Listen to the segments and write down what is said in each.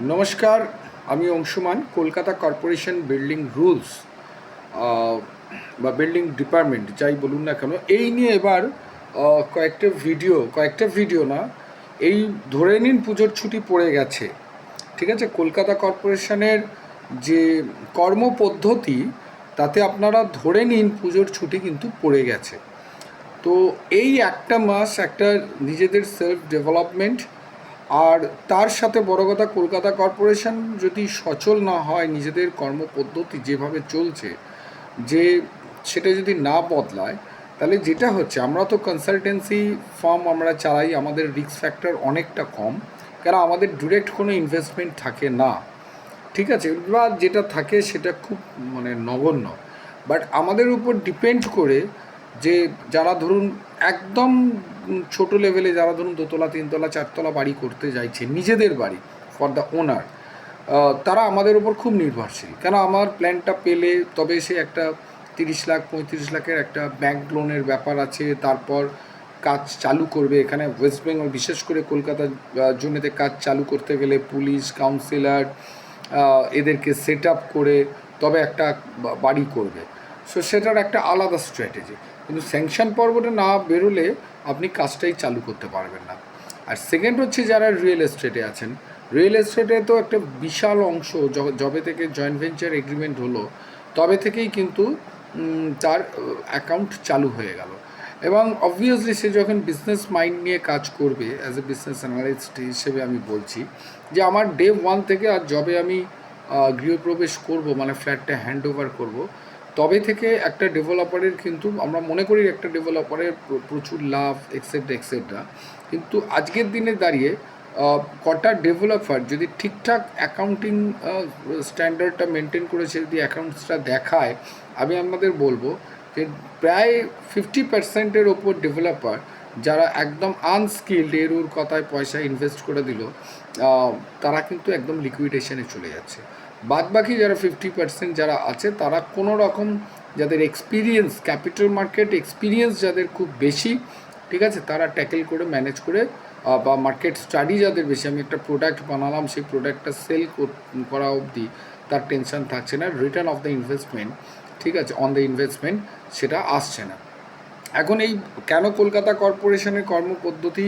নমস্কার, আমি Anshuman, Kolkata corporation building rules বা বিল্ডিং ডিপার্টমেন্ট, যাই বলুন না কেন। এই নিয়ে এবার কয়েকটা ভিডিও কয়েকটা ভিডিও না, এই ধরে নিন পুজোর ছুটি পড়ে গেছে, ঠিক আছে? কলকাতা কর্পোরেশনের যে কর্মপদ্ধতি, তাতে আপনারা ধরে নিন পুজোর ছুটি কিন্তু পড়ে গেছে। তো এই একটা মাস, একটা নিজেদের সেলফ ডেভেলপমেন্ট আর তার সাথে বড় কথা, কলকাতা কর্পোরেশন যদি সচল না হয় নিজেদের কর্মপদ্ধতি যেভাবে চলছে, যে সেটা যদি না বদলায়, তাহলে যেটা হচ্ছে, আমরা তো কনসালটেন্সি ফার্ম আমরা চালাই, আমাদের রিস্ক ফ্যাক্টর অনেকটা কম কারণ আমাদের ডিরেক্ট কোনো ইনভেস্টমেন্ট থাকে না। ঠিক আছে? বা যেটা থাকে সেটা খুব মানে নগণ্য। বাট আমাদের উপর ডিপেন্ড করে যে যারা ধরুন একদম ছোট লেভেলে যারা ধরুন দোতলা, তিনতলা, চারতলা বাড়ি করতে চাইছে নিজেদের বাড়ি ফর দ্য ওনার তারা আমাদের উপর খুব নির্ভরশীল। কেন আমার প্ল্যানটা পেলে তবে সে একটা তিরিশ লাখ, পঁয়ত্রিশ লাখের একটা ব্যাংক লোনের ব্যাপার আছে, তারপর কাজ চালু করবে, এখানে ওয়েস্ট বেঙ্গল বিশেষ করে কলকাতা জন্যতে কাজ চালু করতে গেলে পুলিশ কাউন্সিলর এদেরকে সেট আপ করে তবে একটা বাড়ি করবে। সো সেটার একটা আলাদা স্ট্র্যাটেজি কিন্তু স্যাংশন পর্বটা না বেরোলে আপনি কাজটাই চালু করতে পারবেন না। আর সেকেন্ড হচ্ছে যারা রিয়েল এস্টেটে আছেন রিয়েল এস্টেটে তো একটা বিশাল অংশ যবে থেকে জয়েন্ট ভেঞ্চার এগ্রিমেন্ট হলো, তবে থেকেই কিন্তু তার অ্যাকাউন্ট চালু হয়ে গেল। এবং অবভিয়াসলি সে যখন বিজনেস মাইন্ড নিয়ে কাজ করবে অ্যাজ এ বিজনেস অ্যানালিস্ট হিসেবে আমি বলছি, যে আমার ডে ওয়ান থেকে আর যবে আমি গৃহপ্রবেশ করব মানে ফ্ল্যাটটা হ্যান্ড ওভার করব তবে থেকে একটা ডেভেলপারের কিন্তু আমরা মনে করি একটা ডেভেলপারের প্রচুর লাভ এক্সেট্রা এক্সেট্রা কিন্তু আজকের দিনে দাঁড়িয়ে কটা ডেভেলপার যদি ঠিকঠাক অ্যাকাউন্টিং স্ট্যান্ডার্ডটা মেনটেন করেছে, যদি অ্যাকাউন্টসটা দেখায়, আমি আপনাদের বলব যে প্রায় ফিফটি পার্সেন্টের ওপর ডেভেলপার যারা একদম আনস্কিল্ড এর ওর কথায় পয়সা ইনভেস্ট করে দিল তারা কিন্তু একদম লিকুইডেশনে চলে যাচ্ছে। বাদ বাকি যারা ফিফটি পার্সেন্ট যারা আছে, তারা কোনো রকম যাদের এক্সপিরিয়েন্স ক্যাপিটাল মার্কেট এক্সপিরিয়েন্স যাদের খুব বেশি, ঠিক আছে, তারা ট্যাকেল করে ম্যানেজ করে বা মার্কেট স্টাডি যাদের বেশি, আমি একটা প্রোডাক্ট বানালাম, সেই প্রোডাক্টটা সেল করা অবধি তার টেনশন থাকছে না রিটার্ন অফ দ্য ইনভেস্টমেন্ট ঠিক আছে অন দ্য ইনভেস্টমেন্ট সেটা আসছে না। এখন এই কেন কলকাতা কর্পোরেশনের কর্মপদ্ধতি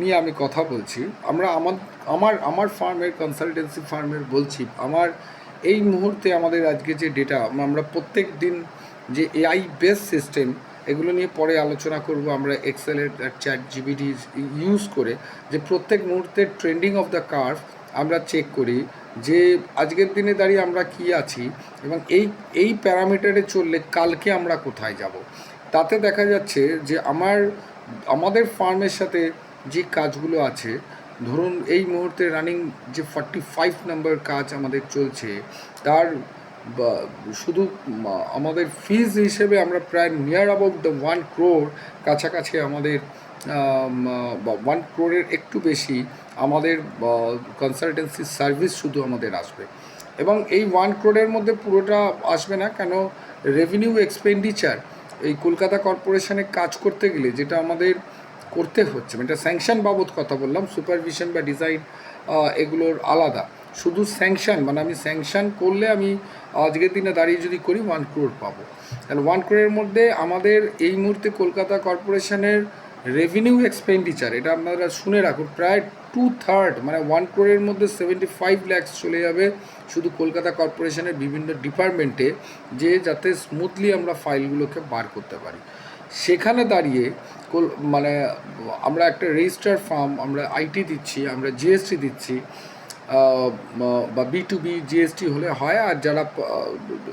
নিয়ে আমি কথা বলছি। আমরা আমার আমার আমার ফার্মের কনসালটেন্সি ফার্মের বলছি, আমার এই মুহূর্তে আমাদের আজকে যে ডেটা আমরা প্রত্যেক দিন যে এআই বেস সিস্টেম এগুলো নিয়ে পরে আলোচনা করব আমরা এক্সেলের চ্যাট জিবিডি ইউজ করে, যে প্রত্যেক মুহূর্তে ট্রেন্ডিং অফ দ্য কার্ভ আমরা চেক করি, যে আজকের দিনে দাঁড়িয়ে আমরা কি আছি এবং এই এই প্যারামিটারে চললে কালকে আমরা কোথায় যাব। তাতে দেখা যাচ্ছে যে আমার, আমাদের ফার্মের সাথে যে কাজগুলো আছে, ধরুন এই মুহূর্তে রানিং যে ফর্টি ফাইভ নাম্বার কাজ আমাদের চলছে, তার শুধু আমাদের ফিজ হিসেবে আমরা প্রায় near about the one crore কাছাকাছি আমাদের ওয়ান ক্রোরের একটু বেশি আমাদের কনসালটেন্সি সার্ভিস শুধু আমাদের আসবে। এবং এই ওয়ান ক্রোডের মধ্যে পুরোটা আসবে না, কেন রেভিনিউ এক্সপেন্ডিচার এই কলকাতা কর্পোরেশনে কাজ করতে গেলে যেটা আমাদের করতে হচ্ছে। মানে এটা স্যাংশন বাবদ কথা বললাম সুপারভিশন বা ডিজাইন এগুলোর আলাদা। শুধু স্যাংশন মানে আমি স্যাংশন করলে আমি আজকের দিনে দাঁড়িয়ে যদি করি ওয়ান ক্রোর পাবো। তাহলে ওয়ান ক্রোরের মধ্যে আমাদের এই মুহূর্তে কলকাতা কর্পোরেশনের রেভিনিউ এক্সপেন্ডিচার এটা আপনারা শুনে রাখুন, প্রায় টু থার্ড মানে ওয়ান ক্রোরের মধ্যে সেভেন্টি ফাইভ ল্যাক্স চলে যাবে শুধু কলকাতা কর্পোরেশনের বিভিন্ন ডিপার্টমেন্টে যে যাতে স্মুথলি আমরা ফাইলগুলোকে বার করতে পারি। সেখানে দাঁড়িয়ে মানে আমরা একটা রেজিস্টার ফার্ম, আমরা আইটি দিচ্ছি, আমরা জিএসটি দিচ্ছি বা, বি টু বি জিএসটি হলে হয়, আর যারা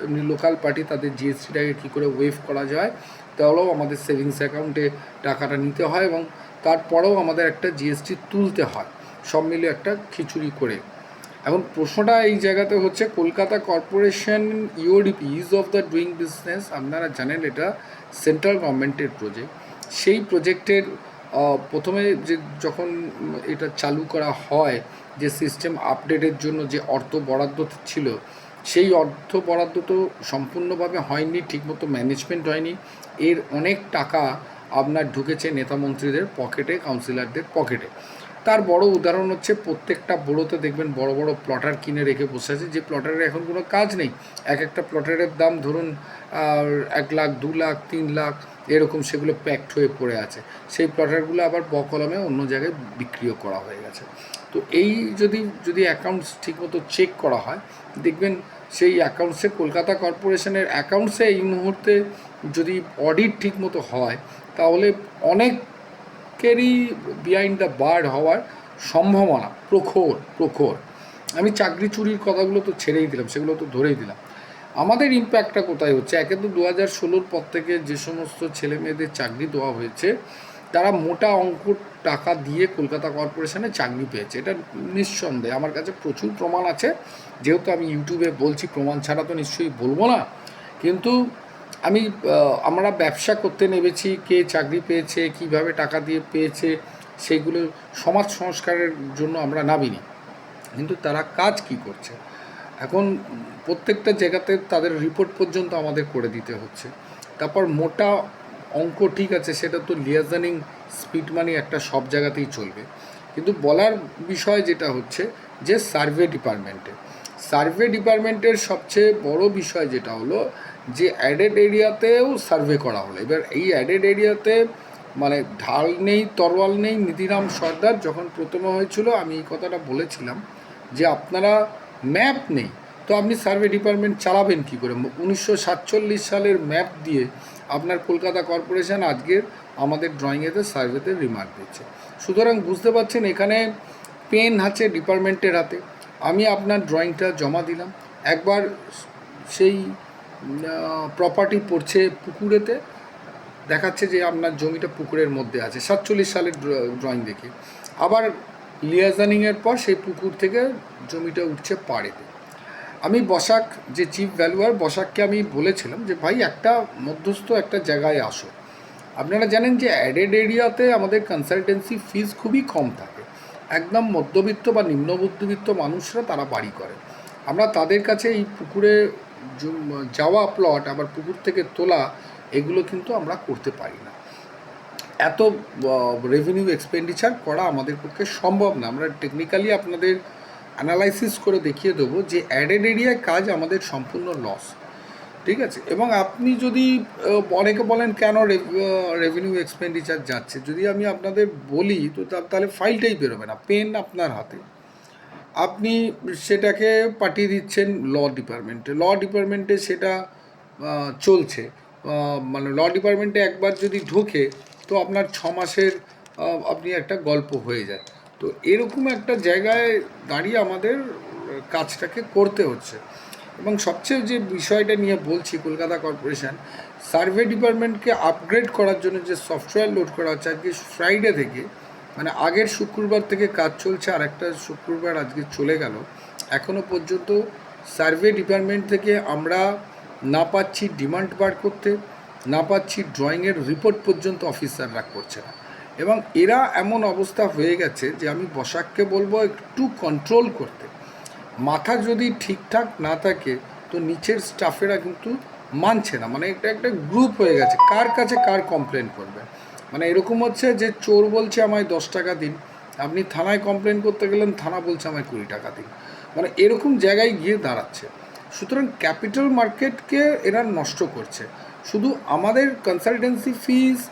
এমনি লোকাল পার্টি তাদের জিএসটিটাকে কী করে ওয়েভ করা যায়, তাহলেও আমাদের সেভিংস অ্যাকাউন্টে টাকাটা নিতে হয় এবং তারপরেও আমাদের একটা জিএসটি তুলতে হয়। সব মিলে একটা খিচুড়ি করে। এখন প্রশ্নটা এই জায়গাতে হচ্ছে, Kolkata corporation UDP ease of the doing business, আপনারা জানেন এটা সেন্ট্রাল গভর্নমেন্টের প্রজেক্ট। সেই প্রজেক্টের প্রথমে যে যখন এটা চালু করা হয়, যে সিস্টেম আপডেটের জন্য যে অর্থ বরাদ্দ ছিল, সেই অর্থ বরাদ্দ তো সম্পূর্ণভাবে হয়নি, ঠিকমতো ম্যানেজমেন্ট হয়নি। এর অনেক টাকা আপনার ঢুকেছে নেতা মন্ত্রীদের পকেটে, কাউন্সিলরদের পকেটে। তার বড় উদাহরণ হচ্ছে প্রত্যেকটা বড়োতে দেখবেন বড় বড় প্লটার কিনে রেখে বসে আছে। যে প্লটারের এখন কোনো কাজ নেই। এক একটা প্লটারের দাম ধরুন এক লাখ, দু লাখ, তিন লাখ, এরকম সেগুলো প্যাকড হয়ে পড়ে আছে। সেই প্লটারগুলো আবার বকলমে অন্য জায়গায় বিক্রিও করা হয়ে গেছে। তো এই যদি যদি অ্যাকাউন্টস ঠিকমতো চেক করা হয়, দেখবেন সেই অ্যাকাউন্টসে কলকাতা কর্পোরেশনের অ্যাকাউন্টসে এই মুহূর্তে যদি অডিট ঠিকমতো হয়, তাহলে অনেকেরই বিহাইন্ড দ্য বার্ড হওয়ার সম্ভাবনা প্রখর প্রখর। আমি চাকরি চুরির কথাগুলো তো ছেড়েই দিলাম, সেগুলো তো ধরেই দিলাম। আমাদের ইম্প্যাক্টটা কোথায় হচ্ছে? একে তো দু হাজার ষোলোর পর থেকে যে সমস্ত ছেলে মেয়েদের চাকরি দেওয়া হয়েছে, তারা মোটা অঙ্ক টাকা দিয়ে কলকাতা কর্পোরেশনে চাকরি পেয়েছে। এটা নিঃসন্দেহে। আমার কাছে প্রচুর প্রমাণ আছে। যেহেতু আমি ইউটিউবে বলছি, প্রমাণ ছাড়া তো নিশ্চয়ই বলব না। কিন্তু আমি আমরা ব্যবসা করতে নেমেছি, কে চাকরি পেয়েছে, কীভাবে টাকা দিয়ে পেয়েছে সেইগুলো সমাজ সংস্কারের জন্য আমরা নামিনি। কিন্তু তারা কাজ কি করছে? এখন প্রত্যেকটা জায়গাতে তাদের রিপোর্ট পর্যন্ত আমাদের করে দিতে হচ্ছে। তারপর মোটা অঙ্ক ঠিক আছে, সেটা তো লিয়াজানিং স্পিড মানি একটা সব জায়গাতেই চলবে। কিন্তু বলার বিষয় যেটা হচ্ছে যে সার্ভে ডিপার্টমেন্টে সার্ভে ডিপার্টমেন্টের সবচেয়ে বড় বিষয় যেটা হলো যে অ্যাডেড এরিয়াতেও সার্ভে করা হলো। এবার এই অ্যাডেড এরিয়াতে মানে ঢাল নেই, তরোয়াল নেই, নিধিরাম সর্দার যখন প্রথমে হয়েছিল, আমি এই কথাটা বলেছিলাম যে আপনারা ম্যাপ নেই, তো আপনি সার্ভে ডিপার্টমেন্ট চালাবেন কী করে? উনিশশো সাতচল্লিশ সালের ম্যাপ দিয়ে আপনার কলকাতা কর্পোরেশন আজকের আমাদের ড্রয়িংয়েতে সার্ভেতে রিমার্ক দিচ্ছে। সুতরাং বুঝতে পারছেন, এখানে পেন আছে ডিপার্টমেন্টের হাতে। আমি আপনার ড্রয়িংটা জমা দিলাম। একবার সেই প্রপার্টি পড়ছে পুকুরেতে। দেখাচ্ছে যে আপনার জমিটা পুকুরের মধ্যে আছে। সাতচল্লিশ সালের ড্রয়িং দেখে। আবার লিয়াজানিংয়ের পর সেই পুকুর থেকে জমিটা উঠছে পাড়েতে। আমি বসাক, যে চিফ ভ্যালুয়ার বসাককে আমি বলেছিলাম যে, ভাই, একটা মধ্যস্থ একটা জায়গায় আসো। আপনারা জানেন যে অ্যাডেড এরিয়াতে আমাদের কনসালটেন্সি ফিস খুবই কম থাকে। একদম মধ্যবিত্ত বা নিম্ন মধ্যবিত্ত মানুষরা তারা বাড়ি করে। আমরা তাদের কাছে এই পুকুরে যাওয়া প্লট আবার পুকুর থেকে তোলা, এগুলো কিন্তু আমরা করতে পারি না। এত রেভিনিউ এক্সপেন্ডিচার করা আমাদের পক্ষে সম্ভব না। আমরা টেকনিক্যালি আপনাদের অ্যানালাইসিস করে দেখিয়ে দেবো যে অ্যাডেড এরিয়ায় কাজ আমাদের সম্পূর্ণ লস ঠিক আছে? এবং আপনি যদি অনেকে বলেন, কেন রেভিনিউ এক্সপেন্ডিচার যাচ্ছে? যদি আমি আপনাদের বলি, তা- তাহলে ফাইলটাই বেরোবে না। পেন আপনার হাতে। আপনি সেটাকে পাঠিয়ে দিচ্ছেন ল ডিপার্টমেন্টে। ল ডিপার্টমেন্টে সেটা চলছে। মানে ল ডিপার্টমেন্টে একবার যদি ঢোকে, তো আপনার ছ মাসের আপনি একটা গল্প হয়ে যায়। তো এরকম একটা জায়গায় দাঁড়িয়ে আমাদের কাজটাকে করতে হচ্ছে। এবং সবচেয়ে যে বিষয়টা নিয়ে বলছি কলকাতা কর্পোরেশন, সার্ভে ডিপার্টমেন্টকে আপগ্রেড করার জন্য যে সফটওয়্যার লোড করা হচ্ছে, আজকে ফ্রাইডে থেকে মানে আগের শুক্রবার থেকে কাজ চলছে আর একটা শুক্রবার আজকে চলে গেল। এখনও পর্যন্ত সার্ভে ডিপার্টমেন্ট থেকে আমরা না পাচ্ছি ডিমান্ড বার করতে, না পাচ্ছি ড্রয়িংয়ের রিপোর্ট পর্যন্ত অফিসাররা করছে না। এবং এরা এমন অবস্থা হয়ে গেছে যে আমি বসাককে বলব একটু কন্ট্রোল করতে। মাথা যদি ঠিকঠাক না থাকে, তো নিচের স্টাফেরা কিন্তু মানছে না। মানে এটা একটা গ্রুপ হয়ে গেছে। কার কাছে কার কমপ্লেন করবে? মানে এরকম হচ্ছে যে চোর বলছে আমায় দশ টাকা দিন, আপনি থানায় কমপ্লেন করতে গেলেন, থানা বলছে আমায় কুড়ি টাকা দিন। মানে এরকম জায়গায় গিয়ে দাঁড়াচ্ছে। সুতরাং ক্যাপিটাল মার্কেটকে এরা নষ্ট করছে। শুধু আমাদের কনসালটেন্সি ফিস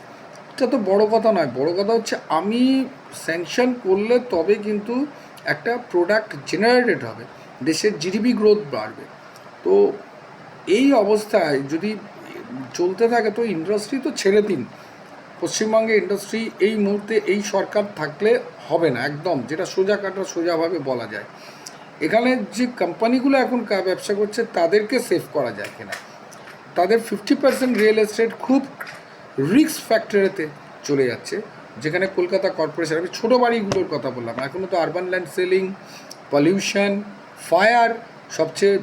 এটা তো বড় কথা নয়। বড় কথা হচ্ছে আমি স্যাংশন করলে তবে কিন্তু একটা প্রোডাক্ট জেনারেটেড হবে। দেশের জিডিপি গ্রোথ বাড়বে। তো এই অবস্থায় যদি চলতে থাকে, তো ইন্ডাস্ট্রি তো ছেড়ে দিন। পশ্চিমবঙ্গে ইন্ডাস্ট্রি এই মুহূর্তে এই সরকার থাকলে হবে না, একদম, যেটা সোজা কাটা সোজাভাবে বলা যায়। এখানে যে কোম্পানিগুলো এখন ব্যবসা করছে, তাদেরকে সেভ করা যায় কিনা। তাদের ফিফটি পার্সেন্ট রিয়েল এস্টেট খুব রিস্ক ফ্যাক্টরিতে চলে যাচ্ছে, যেখানে কলকাতা কর্পোরেশন আমি ছোটো বাড়িগুলোর কথা বললাম এখনও তো urban land ceiling pollution fire সবচেয়ে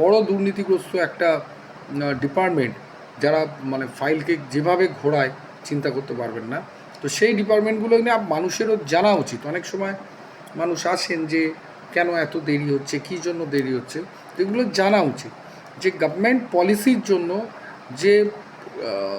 বড় দুর্নীতিগ্রস্ত একটা ডিপার্টমেন্ট যারা মানে ফাইলকে যেভাবে ঘোরায় চিন্তা করতে পারবেন না। তো সেই ডিপার্টমেন্টগুলো নিয়ে মানুষেরও জানা উচিত। অনেক সময় মানুষ আসেন যে, কেন এত দেরি হচ্ছে? কী জন্য দেরি হচ্ছে? এগুলো জানা উচিত। যে গভর্নমেন্ট পলিসির জন্য যে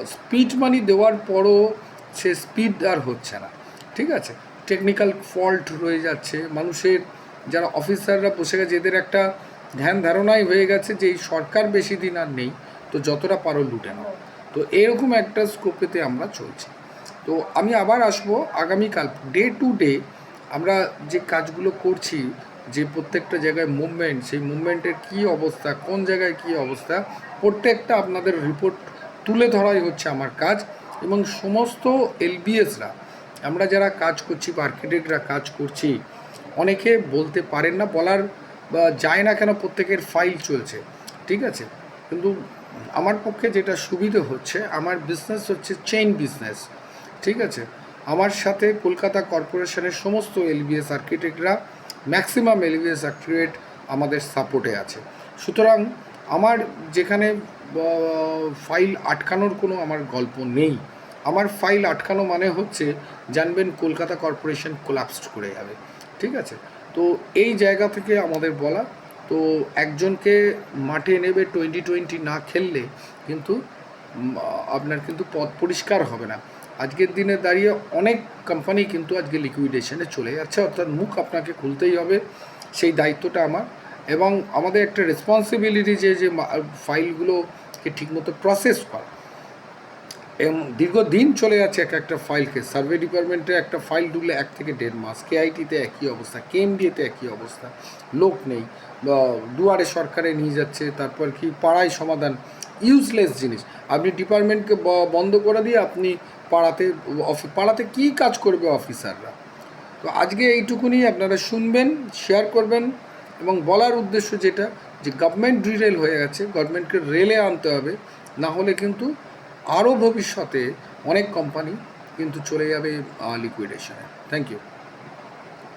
স্পিড মানি দেওয়ার পরও সে স্পিড আর হচ্ছে না। ঠিক আছে? টেকনিক্যাল ফল্ট রয়ে যাচ্ছে। মানুষের যারা অফিসাররা বসে গেছে, এদের একটা ধ্যান ধারণাই হয়ে গেছে যে, এই সরকার বেশি দিন আর নেই, তো যতটা পারো লুটে নাও। তো এরকম একটা স্কোপেতে আমরা চলছি। তো আমি আবার আসব আগামীকাল ডে টু ডে আমরা যে কাজগুলো করছি, যে প্রত্যেকটা জায়গায় মুভমেন্ট সেই মুভমেন্টের কী অবস্থা, কোন জায়গায় কী অবস্থা, প্রত্যেকটা আপনাদের রিপোর্ট তুলে ধরাই হচ্ছে আমার কাজ এবং সমস্ত এলবিএসরা আমরা যারা কাজ করছি বা আর্কিটেক্টরা কাজ করছি, অনেকে বলতে পারেন না, বলার যায় না কেন প্রত্যেকের ফাইল চলছে, ঠিক আছে? কিন্তু আমার পক্ষে যেটা সুবিধে হচ্ছে, আমার বিজনেস হচ্ছে চেইন বিজনেস ঠিক আছে? আমার সাথে কলকাতা কর্পোরেশনের সমস্ত এলবিএস আর্কিটেক্টরা ম্যাক্সিমাম এলবিএস আর্কিটেক্ট আমাদের সাপোর্টে আছে। সুতরাং আমার যেখানে ফাইল আটকানোর কোনো আমার গল্প নেই। আমার ফাইল আটকানো মানে হচ্ছে জানবেন কলকাতা কর্পোরেশন কোলাপসড করে যাবে, ঠিক আছে? তো এই জায়গা থেকে আমাদের বলা তো একজনকে মাঠে নেবে টোয়েন্টি টোয়েন্টি না খেললে কিন্তু আপনার কিন্তু পথ পরিষ্কার হবে না। আজকের দিনে দাঁড়িয়ে অনেক কোম্পানি কিন্তু আজকে লিকুইডেশনে চলে যাচ্ছে, অর্থাৎ মুখ আপনাকে খুলতেই হবে, সেই দায়িত্বটা আমার। এবং আমাদের একটা রেসপন্সিবিলিটি যে যে ফাইলগুলোকে ঠিকমতো প্রসেস করা। দীর্ঘদিন চলে যাচ্ছে এক একটা ফাইলকে। সার্ভে ডিপার্টমেন্টে একটা ফাইল ঢুকলে এক থেকে দেড় মাস। কেআইটিতে একই অবস্থা, কেএমডিএতে একই অবস্থা। লোক নেই। দুয়ারে সরকারে নিয়ে যাচ্ছে, তারপর কি পাড়ায় সমাধান। ইউজলেস জিনিস। আপনি ডিপার্টমেন্টকে বন্ধ করে দিয়ে আপনি পাড়াতে পাড়াতে কী কাজ করবে অফিসাররা? তো আজকে এইটুকুনি আপনারা শুনবেন, শেয়ার করবেন এবং বলার উদ্দেশ্য যেটা, যে গভর্নমেন্ট রিরেল হয়ে গেছে, গভর্নমেন্টকে রেলে আনতে হবে। না হলে কিন্তু আরও ভবিষ্যতে অনেক কোম্পানি কিন্তু চলে যাবে লিকুইডেশনে থ্যাংক ইউ